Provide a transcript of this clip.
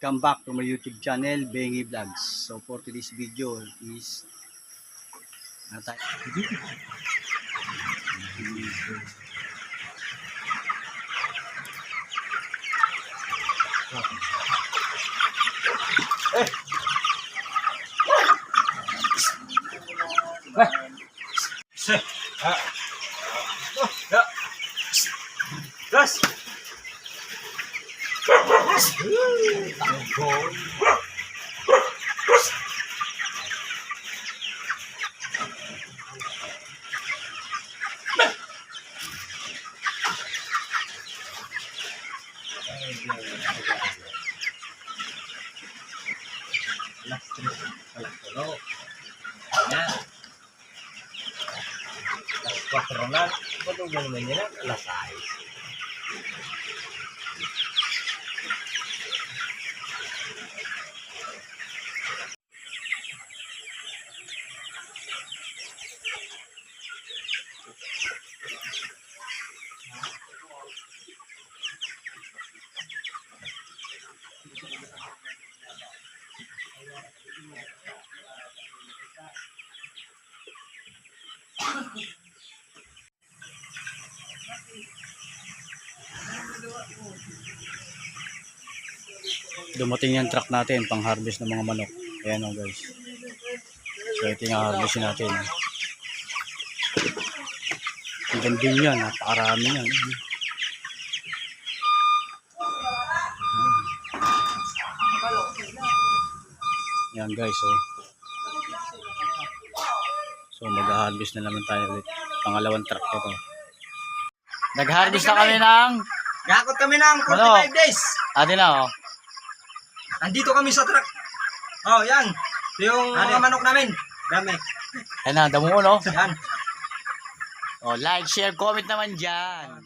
Welcome back to my YouTube channel, Bengi Vlogs. So for today's video is ano tayo? Yes! Alas 3, alas 4. Alas 4 na. Ba naman yan? Alas 6. Dumating yung truck natin pang harvest ng mga manok. Ayan o guys. So ito yung harvest natin. Ang ganda yan, napakarami yan. Yan guys, oh. So mag-harvest na naman tayo ulit. Pangalawang truck ito. Nag-harvest na kami ng Gakot kami ng 45 Ano? days. Ate na oh. Andito kami sa truck. Oh, yan. Ito yung mga manok namin. Dami. Ayan na, damo no? Yan. Oh, like, share, comment naman dyan.